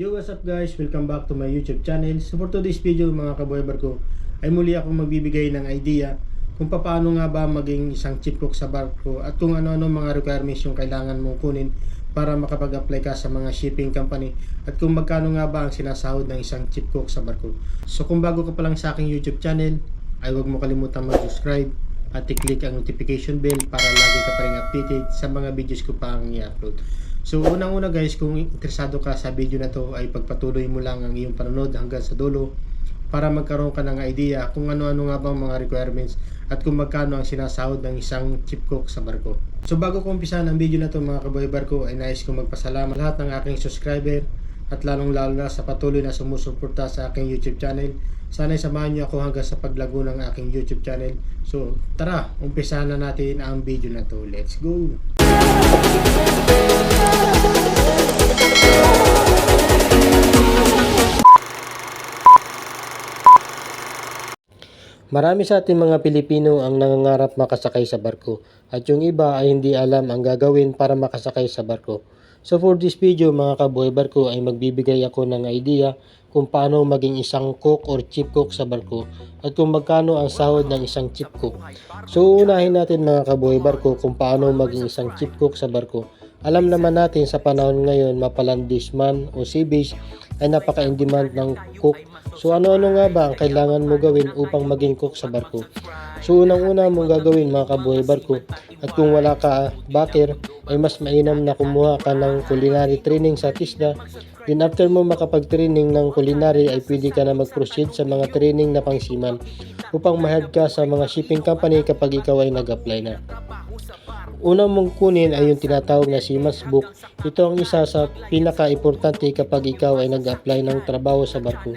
Yo, what's up guys? Welcome back to my YouTube channel. So for today's video mga kaboybar ko, ay muli akong magbibigay ng idea kung paano nga ba maging isang chip cook sa barko at kung ano-ano mga requirements yung kailangan mong kunin para makapag-apply ka sa mga shipping company at kung magkano nga ba ang sinasahod ng isang chip cook sa barko. So kung bago ka pa lang sa aking YouTube channel, ay huwag mo kalimutan mag-subscribe at i-click ang notification bell para lagi ka pa rin updated sa mga videos ko pa ang i-upload. So unang-una guys, kung interesado ka sa video na to ay pagpatuloy mo lang ang iyong panonood hanggang sa dulo para magkaroon ka ng idea kung ano-ano nga bang mga requirements at kung magkano ang sinasahod ng isang chip cook sa barko. So bago ko umpisahan ang video na to mga kaboy barko ay nais kong magpasalamat lahat ng aking subscriber at lalong lalo na sa patuloy na sumusuporta sa aking YouTube channel. Sana'y samahan niyo ako hanggang sa paglago ng aking YouTube channel. So tara, umpisahan na natin ang video na to. Let's go! Marami sa ating mga Pilipino ang nangangarap makasakay sa barko at yung iba ay hindi alam ang gagawin para makasakay sa barko. So for this video mga kaboy barko ay magbibigay ako ng idea kung paano maging isang cook or chief cook sa barko at kung magkano ang sahod ng isang chief cook. So unahin natin mga kaboy barko kung paano maging isang chief cook sa barko. Alam naman natin sa panahon ngayon mapalandis man o sea ay napaka-in-demand ng cook. So ano-ano nga ba ang kailangan mo gawin upang maging cook sa barko? So unang-una mong gagawin mga kabuhay barko at kung wala ka backer ay mas mainam na kumuha ka ng culinary training sa TISDA. Then after mo makapag-training ng culinary ay pwede ka na mag-proceed sa mga training na pangsiman upang mahad ka sa mga shipping company kapag ikaw ay nag-apply na. Unang mong kunin ay yung tinatawag na Seaman's Book. Ito ang isa sa pinaka-importante kapag ikaw ay nag-apply ng trabaho sa barko.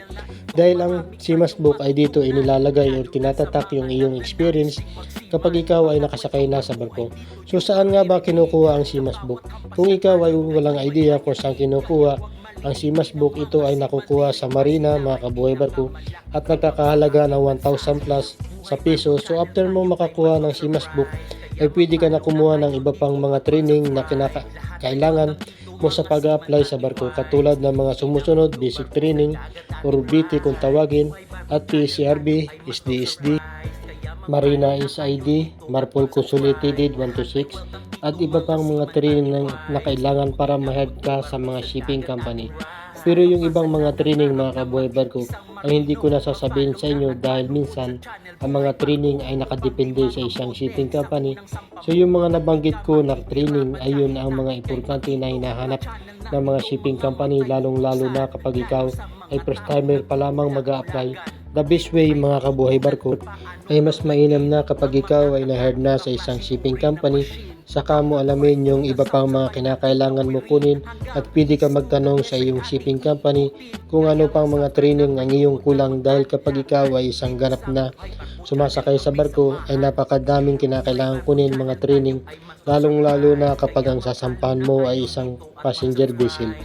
Dahil ang Seaman's Book ay dito inilalagay o tinatatak yung iyong experience kapag ikaw ay nakasakay na sa barko. So saan nga ba kinukuha ang Seaman's Book? Kung ikaw ay walang idea kung saan kinukuha, ang Seaman's Book ito ay nakukuha sa marina, mga kabuhay barko, at nagkakahalaga ng 1,000 plus sa piso. So after mo makakuha ng Seaman's Book, ay pwede ka na kumuha ng iba pang mga training na kinakailangan mo sa pag-apply sa barko katulad ng mga sumusunod basic training or BT kung tawagin at PCRB, SDSD, Marina SID, Marpol Consolidated 126 at iba pang mga training na kailangan para mahad ka sa mga shipping company. Pero yung ibang mga training mga kabuhay barko ay hindi ko nasasabihin sa inyo dahil minsan ang mga training ay nakadepende sa isang shipping company. So yung mga nabanggit ko na training ay yun ang mga importante na hinahanap ng mga shipping company lalong lalo na kapag ikaw ay first timer pa lamang mag apply The best way mga kabuhay barko ay mas mainam na kapag ikaw ay na-hired na sa isang shipping company saka mo alamin yung iba pang mga kinakailangan mo kunin at pwede ka magtanong sa iyong shipping company kung ano pang mga training ang iyong kulang dahil kapag ikaw ay isang ganap na sumasakay sa barko ay napakadaming kinakailangan kunin mga training lalong lalo na kapag ang sasampahan mo ay isang passenger vessel.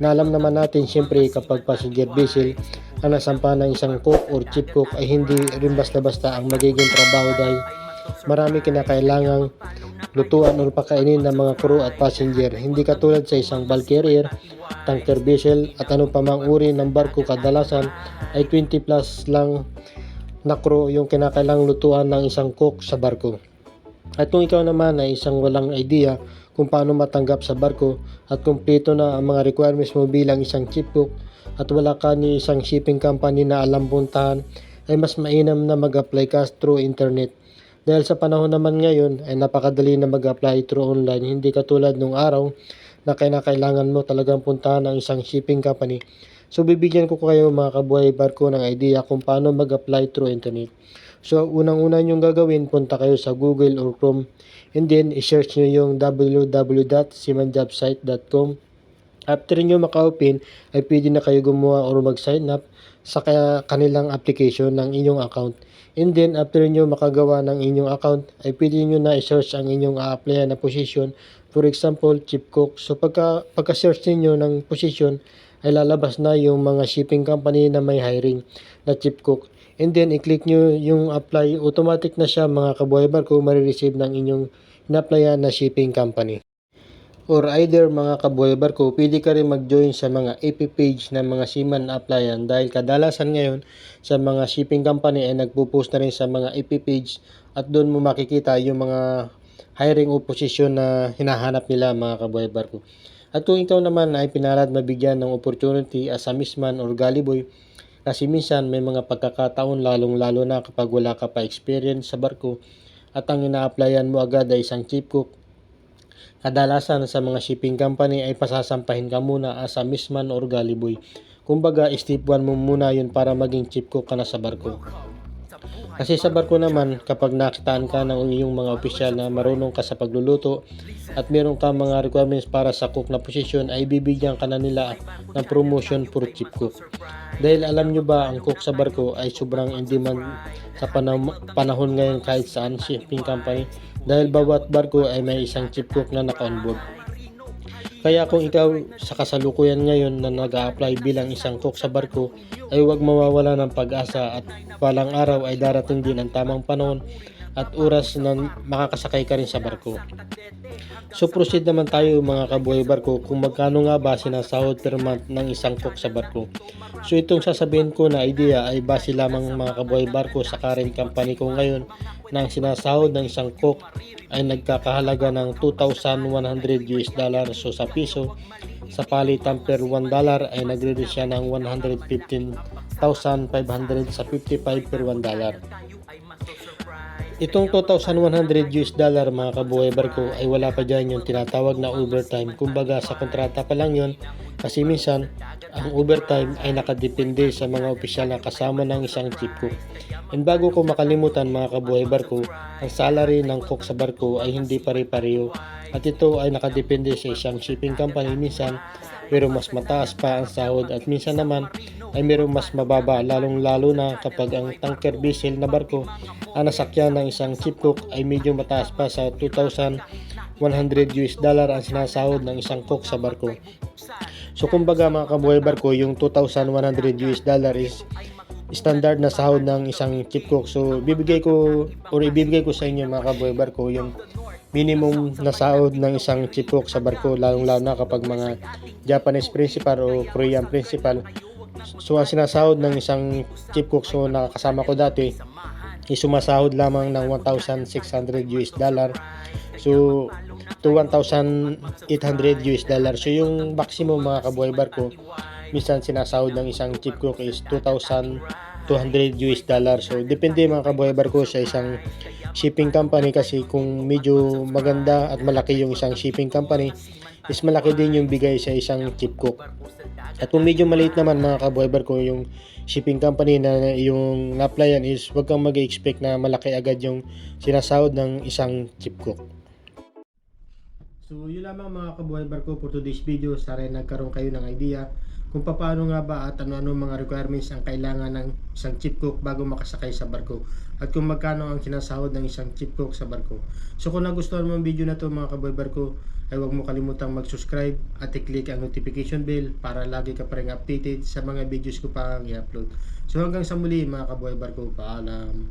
Na alam naman natin siyempre kapag passenger vessel ang nasampahan ng isang cook or chief cook ay hindi rin basta-basta ang magiging trabaho dahil marami kinakailangang lutuan o pakainin ng mga crew at passenger. Hindi katulad sa isang bulk carrier, tanker vessel at ano pa mang uri ng barko kadalasan ay 20 plus lang na crew yung kinakailangang lutuan ng isang cook sa barko. At kung ikaw naman ay isang walang idea kung paano matanggap sa barko at kumpleto na ang mga requirements mo bilang isang chief cook at wala ka ni isang shipping company na alam puntahan ay mas mainam na mag-apply ka through internet. Dahil sa panahon naman ngayon ay napakadali na mag-apply through online hindi katulad nung araw na kinakailangan mo talagang puntahan ang isang shipping company. So bibigyan ko kayo mga kabuhay barko ng idea kung paano mag-apply through internet. So unang-una nyong gagawin, punta kayo sa Google or Chrome and then i-search nyo yung www.simanjobsite.com After nyo maka-open, ay pwede na kayo gumawa or mag-sign up sa kanilang application ng inyong account. And then, after nyo makagawa ng inyong account, ay pwede nyo na i-search ang inyong a-apply na position. For example, chip cook. So, pagka, pagka-search niyo ng position, ay lalabas na yung mga shipping company na may hiring na chip cook. And then, i-click nyo yung apply. Automatic na siya mga kabuhay barko, marireceive ng inyong in-applyan na shipping company. Or either mga kabuhay barko, pwede ka rin mag-join sa mga AP page ng mga seaman na applyan dahil kadalasan ngayon sa mga shipping company ay nagpo-post na rin sa mga AP page at doon mo makikita yung mga hiring o posisyon na hinahanap nila mga kabuhay barko. At kung ikaw naman ay pinalad mabigyan ng opportunity as a missman or galley kasi minsan may mga pagkakataon lalong lalo na kapag wala ka pa experience sa barko at ang ina-applyan mo agad ay isang chief cook Kadalasan sa mga shipping company ay pasasampahin ka muna as a missman or galley. Kumbaga, step 1 mo muna yun para maging chief cook ka na sa barko. Kasi sa barko naman, kapag nakitaan ka ng iyong mga opisyal na marunong ka sa pagluluto at meron ka mga requirements para sa cook na posisyon, ay bibigyan ka na nila ng promotion for chief cook. Dahil alam nyo ba, ang cook sa barko ay sobrang in demand sa panahon ngayon kahit saan shipping company dahil bawat barko ay may isang chief cook na naka-onboard. Kaya kung ikaw sa kasalukuyan ngayon na nag apply bilang isang cook sa barko, ay huwag mawawala ng pag-asa at walang araw ay darating din ang tamang panahon at oras na makakasakay ka rin sa barko. So proceed naman tayo mga kabuhay barko kung magkano nga ba sinasahod per month ng isang cook sa barko. So itong sasabihin ko na idea ay base lamang mga kabuhay barko sa current company ko ngayon na ang sinasahod ng isang cook ay nagkakahalaga ng 2,100 US dollar so sa piso sa palitan per 1 dollar ay nagre-reach siya ng 115,500 sa 55 per 1 dollar. Itong 2,100 US dollar mga kabuhay barko ay wala pa dyan yung tinatawag na overtime. Kumbaga sa kontrata pa lang yon kasi minsan ang overtime ay nakadepende sa mga opisyal na kasama ng isang chief cook. And bago ko makalimutan mga kabuhay barko, ang salary ng cook sa barko ay hindi pare-pareho at ito ay nakadepende sa isang shipping company minsan pero mas mataas pa ang sahod at minsan naman ay mayroong mas mababa lalong lalo na kapag ang tanker vessel na barko ang nasakyan ng isang chief cook ay medyo mataas pa sa 2,100 US dollar ang sinasahod ng isang cook sa barko. So kumbaga mga kabuhay barko, yung 2,100 US dollar is standard na sahod ng isang chief cook. So bibigay ko or ibibigay ko sa inyo mga kabuhay barko yung minimum na sahod ng isang chief cook sa barko lalong lalo na kapag mga Japanese principal o Korean principal. So ang sinasahod ng isang chief cook so nakakasama ko dati is sumasahod lamang ng 1,600 US dollar. So to 1,800 US dollar. So yung maximum mga kabuhay barko, minsan sinasahod ng isang chief cook is 2,200 US dollar. So depende mga kabuhay barko sa isang shipping company kasi kung medyo maganda at malaki yung isang shipping company, is malaki din yung bigay sa isang chief cook. At kung medyo maliit naman mga kabuhay barko yung shipping company na yung na-applyan is huwag kang mag-expect na malaki agad yung sinasahod ng isang chief cook. So yun lamang mga kabuhay barko for today's video. Sana nagkaroon kayo ng idea kung paano nga ba at ano-ano mga requirements ang kailangan ng isang chief cook bago makasakay sa barko at kung magkano ang sinasahod ng isang chief cook sa barko. So kung nagustuhan mo ang video na to mga kaboy barko ay huwag mo kalimutang mag-subscribe at i-click ang notification bell para lagi ka pa rin updated sa mga videos ko pa ang i-upload. So hanggang sa muli mga kaboy barko, paalam.